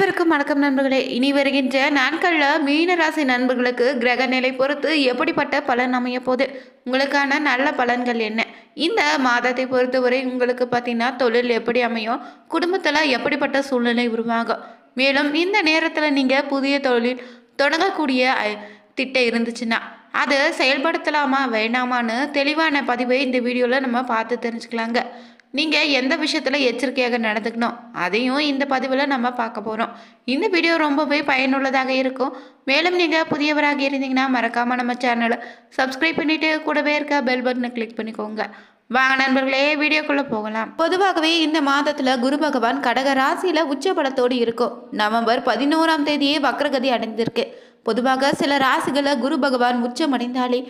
அனைவருக்கும் வணக்கம் நண்பர்களே. இனி வருகின்ற நாட்களில் மீனராசி நண்பர்களுக்கு கிரக நிலை பொறுத்து எப்படிப்பட்ட பலன் அமைய போகுது? உங்களுக்கான நல்ல பலன்கள் என்ன? இந்த மாதத்தை பொறுத்தவரை உங்களுக்கு பார்த்தீங்கன்னா தொழில் எப்படி அமையும்? குடும்பத்தில் எப்படிப்பட்ட சூழ்நிலை உருவாகும்? மேலும் இந்த நேரத்தில் நீங்கள் புதிய தொழில் தொடங்கக்கூடிய திட்டம் இருந்துச்சுன்னா அதை செயல்படுத்தலாமா வேண்டாமான்னு தெளிவான பதிவை இந்த வீடியோவில் நம்ம பார்த்து தெரிஞ்சுக்கலாங்க. நீங்கள் எந்த விஷயத்தில் எச்சரிக்கையாக நடந்துக்கணும் அதையும் இந்த பதிவில் நம்ம பார்க்க போகிறோம் இந்த வீடியோ ரொம்பவே பயனுள்ளதாக இருக்கும். மேலும் நீங்கள் புதியவராக இருந்தீங்கன்னா மறக்காமல் நம்ம சேனலை சப்ஸ்கிரைப் பண்ணிவிட்டு கூடவே இருக்க பெல் பட்டனை கிளிக் பண்ணிக்கோங்க. வாங்க நண்பர்களே வீடியோக்குள்ளே போகலாம். பொதுவாகவே இந்த மாதத்தில் குரு பகவான் கடக ராசியில் உச்சபலத்தோடு இருக்கும். நவம்பர் பதினோராம் தேதியே வக்ரகதி அடைந்திருக்கு. பொதுவாக சில ராசிகளை குரு பகவான் உச்சமடைந்தாலே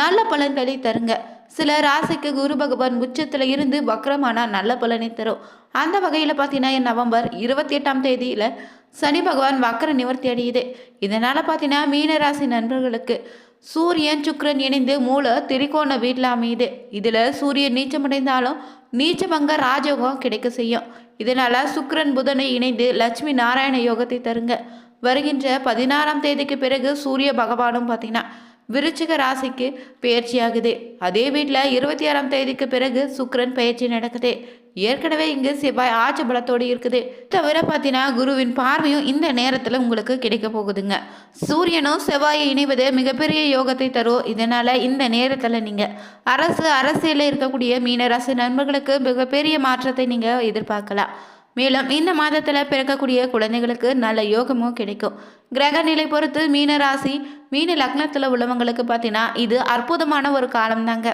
நல்ல பலன்களை தருங்க. சில ராசிக்கு குரு பகவான் உச்சத்தில் இருந்து வக்ரமானா நல்ல பலனை தரும். அந்த வகையில் பார்த்தீங்கன்னா நவம்பர் இருபத்தி எட்டாம் தேதியில் சனி பகவான் வக்ர நிவர்த்தி அடையுது. இதனால் பார்த்தீங்கன்னா மீனராசி நண்பர்களுக்கு சூரியன் சுக்ரன் இணைந்து மூல திரிகோண வீட்டில் அமையுது. இதில் சூரியன் நீச்சமடைந்தாலும் நீச்சமங்க ராஜயோகம் கிடைக்க செய்யும். இதனால் சுக்ரன் புதனை இணைந்து லட்சுமி நாராயண யோகத்தை தருங்க. வருகின்ற பதினாறாம் தேதிக்கு பிறகு சூரிய பகவானும் பார்த்தீங்கன்னா விருச்சிக ராசிக்கு பயிற்சியாகுது அதே வீட்டில் இருபத்தி ஆறாம் தேதிக்கு பிறகு சுக்கிரன் பயிற்சி நடக்குது. ஏற்கனவே இங்கு செவ்வாய் ஆட்சி பலத்தோடு இருக்குது. தவிர பார்த்தீங்கன்னா குருவின் பார்வையும் இந்த நேரத்தில் உங்களுக்கு கிடைக்க போகுதுங்க. சூரியனும் செவ்வாயை இணைவது மிகப்பெரிய யோகத்தை தரும் இதனால் இந்த நேரத்தில் நீங்கள் அரசு அரசியலில் இருக்கக்கூடிய மீனராசி நண்பர்களுக்கு மிகப்பெரிய மாற்றத்தை நீங்கள் எதிர்பார்க்கலாம். மேலும் இந்த மாதத்தில் பிறக்கக்கூடிய குழந்தைகளுக்கு நல்ல யோகமும் கிடைக்கும். கிரக நிலை பொறுத்து மீன ராசி மீன லக்னத்தில் உள்ளவங்களுக்கு பார்த்தீங்கன்னா இது அற்புதமான ஒரு காலம் தாங்க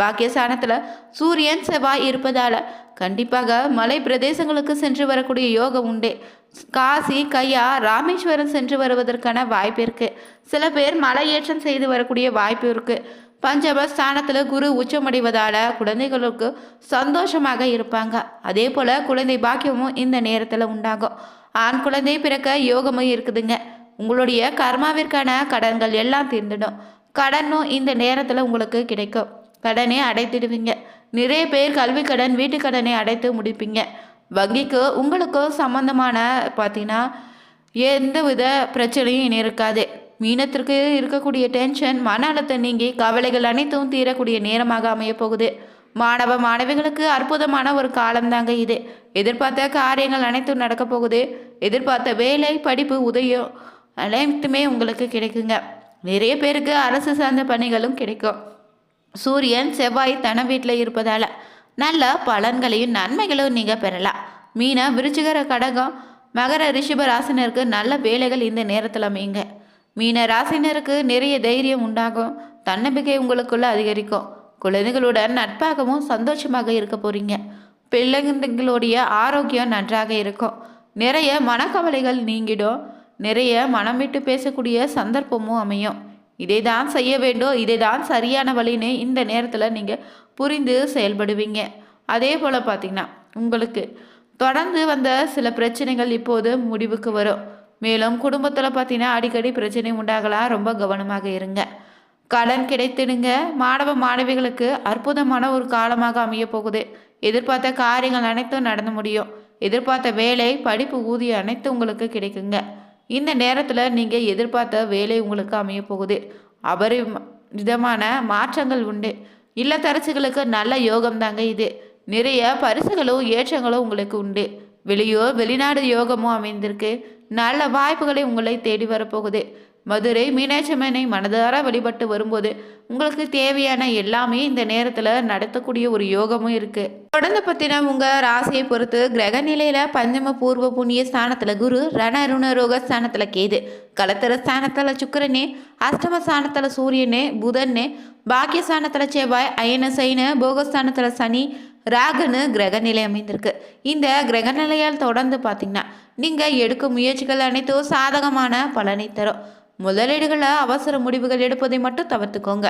பாக்கியஸ்தானத்தில் சூரியன் செவ்வாய் இருப்பதால் கண்டிப்பாக மலை பிரதேசங்களுக்கு சென்று வரக்கூடிய யோகம் உண்டு. காசி கையா ராமேஸ்வரம் சென்று வருவதற்கான வாய்ப்பு இருக்குது சில பேர் மலையேற்றம் செய்து வரக்கூடிய வாய்ப்பு இருக்குது பஞ்சம ஸ்தானத்தில் குரு உச்சமடைவதால் குழந்தைகளுக்கு சந்தோஷமாக இருப்பாங்க. அதே போல் குழந்தை பாக்கியமும் இந்த நேரத்தில் உண்டாகும். ஆண் குழந்தை பிறக்க யோகமும் இருக்குதுங்க. உங்களுடைய கர்மாவிற்கான கடன்கள் எல்லாம் தீர்ந்துடும். கடனும் இந்த நேரத்தில் உங்களுக்கு கிடைக்கும். கடனை அடைத்திடுவீங்க. நிறைய பேர் கல்வி கடன் வீட்டு கடனை அடைத்து முடிப்பீங்க. வங்கிக்கு உங்களுக்கும் சம்மந்தமான பார்த்தீங்கன்னா எந்த வித பிரச்சனையும் இருக்காது. மீனத்திற்கு இருக்கக்கூடிய டென்ஷன் மன அழுத்தம் நீங்கி கவலைகள் அனைத்தும் தீரக்கூடிய நேரமாக அமையப் போகுது மாணவ மாணவிகளுக்கு அற்புதமான ஒரு காலம்தாங்க இது. எதிர்பார்த்த காரியங்கள் அனைத்தும் நடக்க போகுது. எதிர்பார்த்த வேலை படிப்பு உதயம் அனைத்துமே உங்களுக்கு கிடைக்குங்க. நிறைய பேருக்கு அரசு சார்ந்த பணிகளும் கிடைக்கும். சூரியன் செவ்வாய் தன வீட்டில் இருப்பதால் நல்ல பலன்களையும் நன்மைகளும் நீங்கள் பெறலாம். மீன விருச்சிகர கடகம் மகர ரிஷப ராசினருக்கு நல்ல வேலைகள் இந்த நேரத்தில் அமையுங்க. மீன ராசினருக்கு நிறைய தைரியம் உண்டாகும். தன்னம்பிக்கை உங்களுக்குள்ள அதிகரிக்கும். குழந்தைகளுடன் நட்பாகவும் சந்தோஷமாக இருக்க போறீங்க. பிள்ளைங்களுடைய ஆரோக்கியம் நன்றாக இருக்கும். நிறைய மனக்கவலைகள் நீங்கிடும். நிறைய மனம் விட்டு பேசக்கூடிய சந்தர்ப்பமும் அமையும். இதை தான் செய்ய வேண்டும். இதை தான் சரியான வழின்னு இந்த நேரத்தில் நீங்கள் புரிந்து செயல்படுவீங்க. அதே போல் பார்த்தீங்கன்னா உங்களுக்கு தொடர்ந்து வந்த சில பிரச்சனைகள் இப்போது முடிவுக்கு வரும். மேலும் குடும்பத்தில் பார்த்தீங்கன்னா அடிக்கடி பிரச்சனை உண்டாகலாம் ரொம்ப கவனமாக இருங்க. கடன் கிடைத்திடுங்க. மாணவ மாணவிகளுக்கு அற்புதமான ஒரு காலமாக அமைய போகுது. எதிர்பார்த்த காரியங்கள் அனைத்தும் நடந்து முடியும். எதிர்பார்த்த வேலை படிப்பு ஊதியம் அனைத்தும் உங்களுக்கு கிடைக்குங்க. இந்த நேரத்தில் நீங்கள் எதிர்பார்த்த வேலை உங்களுக்கு அமைய போகுது. அபரி விதமான மாற்றங்கள் உண்டு. இல்லத்தரசிகளுக்கு நல்ல யோகம் தாங்க இது. நிறைய பரிசுகளும் ஏற்றங்களும் உங்களுக்கு உண்டு. வெளியூர் வெளிநாடு யோகமும் அமைந்திருக்கு. நல்ல வாய்ப்புகளை உங்களை தேடி வரப்போகுது. மதுரை மீனாட்சியம்மனை மனதார வழிபட்டு வரும்போது உங்களுக்கு தேவையான எல்லாமே இந்த நேரத்தில் நடத்தக்கூடிய ஒரு யோகமும் இருக்கு. தொடர்ந்து பத்தின உங்க ராசியை பொறுத்து கிரக நிலையில பஞ்சம பூர்வ புண்ணிய ஸ்தானத்துல குரு ரண ருண ரோக ஸ்தானத்துல கேது கலத்தர ஸ்தானத்துல சுக்கரனே அஷ்டம ஸ்தானத்துல சூரியனே புதன்னு பாக்கிய ஸ்தானத்துல செவ்வாய் அயன சைன போகஸ்தானத்துல சனி ராகுன்னு கிரகநிலை அமைந்திருக்கு. இந்த கிரகநிலையால் தொடர்ந்து பார்த்திங்கன்னா நீங்கள் எடுக்கும் முயற்சிகள் அனைத்தும் சாதகமான பலனை தரும். முதலீடுகளை அவசர முடிவுகள் எடுப்பதை மட்டும் தவிர்த்துக்கோங்க.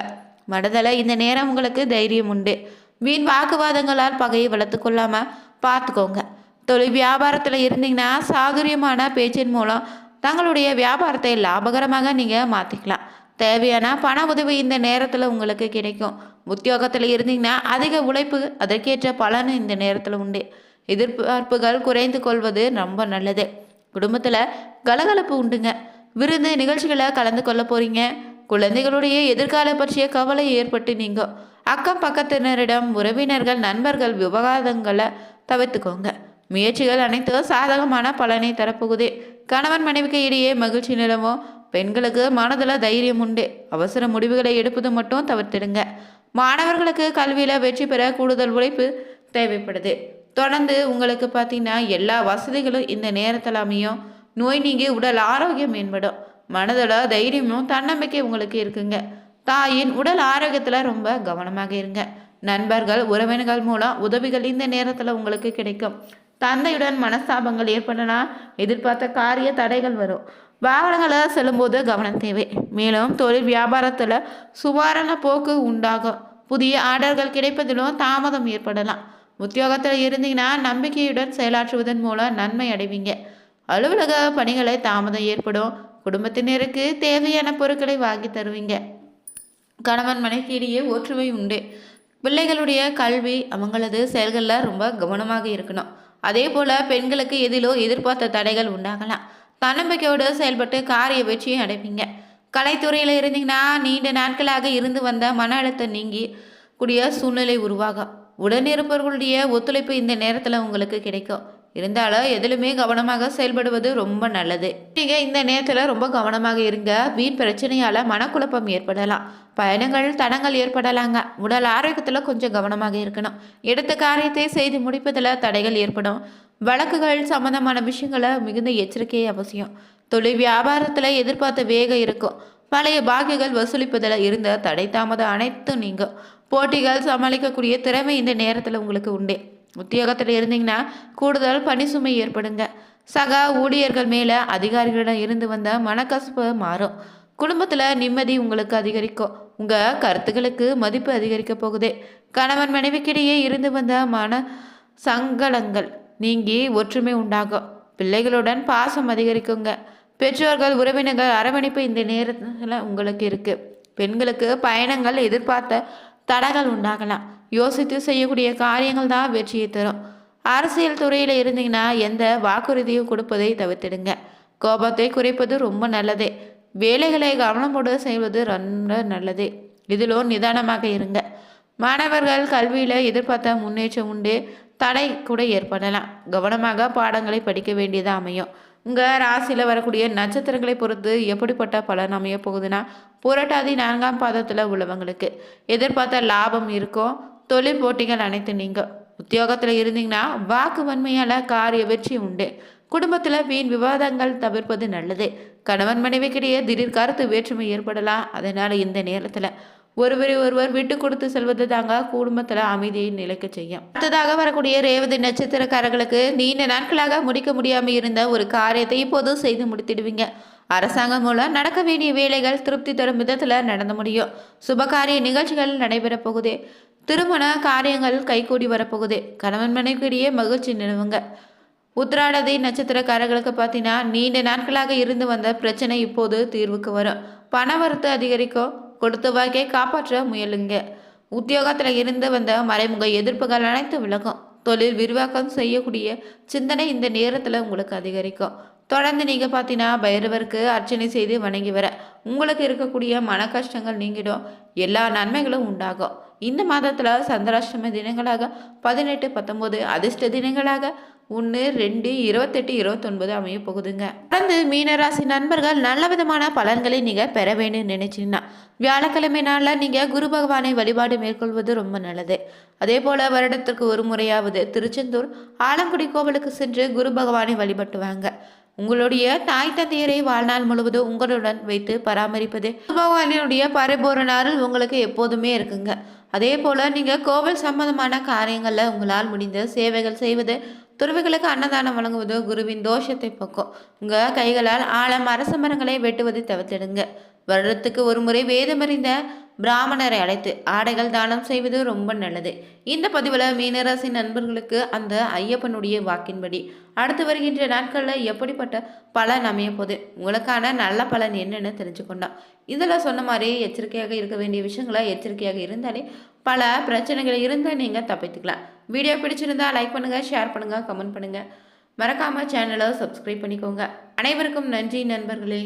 மனதில் இந்த நேரம் உங்களுக்கு தைரியம் உண்டு. வீண் வாக்குவாதங்களால் பகையை வளர்த்து கொள்ளாமல் பார்த்துக்கோங்க. தொழில் வியாபாரத்தில் இருந்தீங்கன்னா சாதுரியமான பேச்சின் மூலம் தங்களுடைய வியாபாரத்தை லாபகரமாக நீங்கள் மாற்றிக்கலாம் தேவையான பண உதவி இந்த நேரத்தில் உங்களுக்கு கிடைக்கும். உத்தியோகத்தில் இருந்தீங்கன்னா அதிக உழைப்பு அதற்கேற்ற பலன் இந்த நேரத்தில் உண்டு. எதிர்பார்ப்புகள் குறைந்து கொள்வது ரொம்ப நல்லது. குடும்பத்தில் கலகலப்பு உண்டுங்க. விருந்து நிகழ்ச்சிகளை கலந்து கொள்ள போறீங்க. குழந்தைகளுடைய எதிர்காலம் பற்றிய கவலை ஏற்பட்டு நீங்க அக்கம் பக்கத்தினரிடம் உறவினர்கள் நண்பர்கள் விவகாரங்களை தவிர்த்துக்கோங்க. முயற்சிகள் அனைத்தும் சாதகமான பலனை தரப்போகுது. கணவன் மனைவிக்கு இடையே மகிழ்ச்சி நிலவும். பெண்களுக்கு மனதில் தைரியம் உண்டு. அவசர முடிவுகளை எடுப்பது மட்டும் தவிர்த்திடுங்க. மாணவர்களுக்கு கல்வியில் வெற்றி பெற கூடுதல் உழைப்பு தேவைப்படுது. தொடர்ந்து உங்களுக்கு பார்த்தீங்கன்னா எல்லா வசதிகளும் இந்த நேரத்தில் அமையும். நோய் நீங்கி உடல் ஆரோக்கியம் மேம்படும். மனதில் தைரியமும் தன்னம்பிக்கை உங்களுக்கு இருக்குங்க. தாயின் உடல் ஆரோக்கியத்தில் ரொம்ப கவனமாக இருங்க. நண்பர்கள் உறவினர்கள் மூலம் உதவிகள் இந்த நேரத்தில் உங்களுக்கு கிடைக்கும். தந்தையுடன் மனஸ்தாபங்கள் ஏற்படலாம் எதிர்பார்த்த காரிய தடைகள் வரும். வாகனங்களை செல்லும்போது கவனம் தேவை. மேலும் தொழில் வியாபாரத்தில் சுவாரண போக்கு உண்டாகும். புதிய ஆர்டர்கள் கிடைப்பதிலும் தாமதம் ஏற்படலாம். உத்தியோகத்தில் இருந்தீங்கன்னா நம்பிக்கையுடன் செயலாற்றுவதன் மூலம் நன்மை அடைவீங்க. அலுவலக பணிகளை தாமதம் ஏற்படும். குடும்பத்தினருக்கு தேவையான பொருட்களை வாங்கி தருவீங்க. கணவன் மனைவி இடையே ஒற்றுமை உண்டு. பிள்ளைகளுடைய கல்வி அவங்களது செயல்களில் ரொம்ப கவனமாக இருக்கணும். அதே போல் பெண்களுக்கு எதிலோ எதிர்பார்த்த தடைகள் உண்டாகலாம். தன்னம்பிக்கையோடு செயல்பட்டு காரிய வெற்றியை அடைப்பீங்க கலைத்துறையில் இருந்தீங்கன்னா நீண்ட நாட்களாக இருந்து வந்த மன அழுத்தம் நீங்கி கூடிய சூழ்நிலை உருவாகும். உடனிருப்பவர்களுடைய ஒத்துழைப்பு இந்த நேரத்தில் உங்களுக்கு கிடைக்கும். இருந்தாலும் எதிலுமே கவனமாக செயல்படுவது ரொம்ப நல்லது. நீங்கள் இந்த நேரத்தில் ரொம்ப கவனமாக இருங்க. வீண் பிரச்சனையால் மனக்குழப்பம் ஏற்படலாம். பயணங்கள் தடங்கள் ஏற்படலாங்க. உடல் ஆரோக்கியத்தில் கொஞ்சம் கவனமாக இருக்கணும். எடுத்த காரியத்தை செய்து முடிப்பதில் தடைகள் ஏற்படும். வழக்குகள் சம்பந்தமான விஷயங்களை மிகுந்த எச்சரிக்கை அவசியம். தொழில் வியாபாரத்தில் எதிர்பார்த்த வேகம் இருக்கும். பழைய பாக்கியங்கள் வசூலிப்பதில் இருந்த தடை தாமதம் அனைத்தும் நீங்கள் போட்டிகள் சமாளிக்கக்கூடிய திறமை இந்த நேரத்தில் உங்களுக்கு உண்டு. உத்தியோகத்தில் இருந்தீங்கன்னா கூடுதல் பணி சுமை ஏற்படுங்க. சக ஊழியர்கள் மேலே அதிகாரிகளிடம் இருந்து வந்த மனக்கசப்பு மாறும். குடும்பத்தில் நிம்மதி உங்களுக்கு அதிகரிக்கும். உங்கள் கருத்துக்களுக்கு மதிப்பு அதிகரிக்க போகுது. கணவன் மனைவிக்கிடையே இருந்து வந்த மன சங்கடங்கள் நீங்கி ஒற்றுமை உண்டாகும். பிள்ளைகளுடன் பாசம் அதிகரிக்குங்க. பெற்றோர்கள் உறவினர்கள் அரவணைப்பு இந்த நேரத்தில் உங்களுக்கு இருக்குது பெண்களுக்கு பயணங்கள் எதிர்பார்த்த தடைகள் உண்டாகலாம். யோசித்து செய்யக்கூடிய காரியங்கள் தான் வெற்றியை தரும். அரசியல் துறையில் இருந்தீங்கன்னா எந்த வாக்குறுதியும் கொடுப்பதை தவிர்த்திடுங்க. கோபத்தை குறைப்பது ரொம்ப நல்லது. வேலைகளை கவனமோடு செய்வது ரொம்ப நல்லது. இதிலும் நிதானமாக இருங்க. மாணவர்கள் கல்வியில் எதிர்பார்த்த முன்னேற்றம் உண்டு. தடை கூட ஏற்படலாம். கவனமாக பாடங்களை படிக்க வேண்டியதாக அமையும். உங்கள் ராசியில் வரக்கூடிய நட்சத்திரங்களை பொறுத்து எப்படிப்பட்ட பலன் அமைய போகுதுன்னா புரட்டாதி நான்காம் பாதத்தில் உள்ளவங்களுக்கு எதிர்பார்த்த லாபம் இருக்கும் தொழில் போட்டிகள் அனைத்து நீங்கள் உத்தியோகத்தில் இருந்தீங்கன்னா வாக்கு வன்மையால் காரிய வெற்றி உண்டு. குடும்பத்தில் வீண் விவாதங்கள் தவிர்ப்பது நல்லது. கணவன் மனைவிக்கிடையே திடீர் கருத்து வேற்றுமை ஏற்படலாம். அதனால் இந்த நேரத்தில் ஒருவரை ஒருவர் விட்டு கொடுத்து செல்வது தாங்க குடும்பத்தில் அமைதியை நிலைக்க செய்யும். அடுத்ததாக வரக்கூடிய ரேவதி நட்சத்திரக்காரர்களுக்கு நீண்ட நாட்களாக முடிக்க முடியாமல் இருந்த ஒரு காரியத்தை இப்போது செய்து முடித்திடுவீங்க. அரசாங்கம் மூலம் நடக்க வேண்டிய வேலைகள் திருப்தி தரும் விதத்தில் நடந்து முடியும். சுபகாரிய நிகழ்ச்சிகள் நடைபெறப் போகுது. திருமண காரியங்கள் கைகூடி வரப்போகுது கணவன் மனைவிக்கிடையே மகிழ்ச்சி நிலவுங்க. உத்திராடதி நட்சத்திரக்காரர்களுக்கு பார்த்தீங்கன்னா நீண்ட நாட்களாக இருந்து வந்த பிரச்சனை இப்போது தீர்வுக்கு வரும். பணவரத்து அதிகரிக்கும். கொடுத்த வாக்கை காப்பாற்ற முயலுங்க. உத்தியோகத்தில் இருந்து வந்த மறைமுக எதிர்ப்புகள் அனைத்து விலகும். தொழில் விரிவாக்கம் செய்யக்கூடிய சிந்தனை இந்த நேரத்தில் உங்களுக்கு அதிகரிக்கும். தொடர்ந்து நீங்கள் பார்த்தீங்கன்னா பைரவருக்கு அர்ச்சனை செய்து வணங்கி வர உங்களுக்கு இருக்கக்கூடிய மன கஷ்டங்கள் நீங்கிடும். எல்லா நன்மைகளும் உண்டாகும். இந்த மாதத்தில் சந்திராஷ்டம தினங்களாக பதினெட்டு பத்தொம்போது அதிர்ஷ்ட தினங்களாக ஒன்று ரெண்டு இருபத்தெட்டு இருபத்தொன்பது அமைய போகுதுங்க. தொடர்ந்து மீனராசி நண்பர்கள் நல்ல விதமான பலன்களை நீங்கள் பெற வேணும்னு நினைச்சீங்கன்னா வியாழக்கிழமை நாளில் நீங்கள் குரு பகவானை வழிபாடு மேற்கொள்வது ரொம்ப நல்லது. அதே போல் வருடத்திற்கு ஒரு முறையாவது திருச்செந்தூர் ஆலங்குடி கோவிலுக்கு சென்று குரு பகவானை வழிபட்டு வாங்க. உங்களுடைய தாய் தந்தையரை வாழ்நாள் முழுவதும் உங்களுடன் வைத்து பராமரிப்பது பகவானினுடைய பரிபூரண அருள் உங்களுக்கு எப்போதுமே இருக்குங்க. அதே போல் நீங்கள் கோவில் சம்பந்தமான காரியங்களில் உங்களால் முடிந்த சேவைகள் செய்வது துறவிகளுக்கு அன்னதானம் வழங்குவது குருவின் தோஷத்தை போக்கும். உங்கள் கைகளால் ஆழம் அரச மரங்களை வெட்டுவதை தவிர்த்திடுங்க. வருடத்துக்கு ஒரு முறை வேதமறிந்த பிராமணரை அழைத்து ஆடைகள் தானம் செய்வது ரொம்ப நல்லது. இந்த பதிவில் மீனராசி நண்பர்களுக்கு அந்த ஐயப்பனுடைய வாக்கின்படி அடுத்து வருகின்ற நாட்களில் எப்படிப்பட்ட பலன் அமைய போது உங்களுக்கான நல்ல பலன் என்னென்னு தெரிஞ்சுக்கொண்டோம். இதில் சொன்ன மாதிரி எச்சரிக்கையாக இருக்க வேண்டிய விஷயங்களை எச்சரிக்கையாக இருந்தாலே பல பிரச்சனைகள் இருந்தால் நீங்கள் தப்பித்துக்கலாம். வீடியோ பிடிச்சிருந்தா லைக் பண்ணுங்கள் ஷேர் பண்ணுங்கள் கமெண்ட் பண்ணுங்கள் மறக்காமல் சேனலை சப்ஸ்கிரைப் பண்ணிக்கோங்க. அனைவருக்கும் நன்றி நண்பர்களே.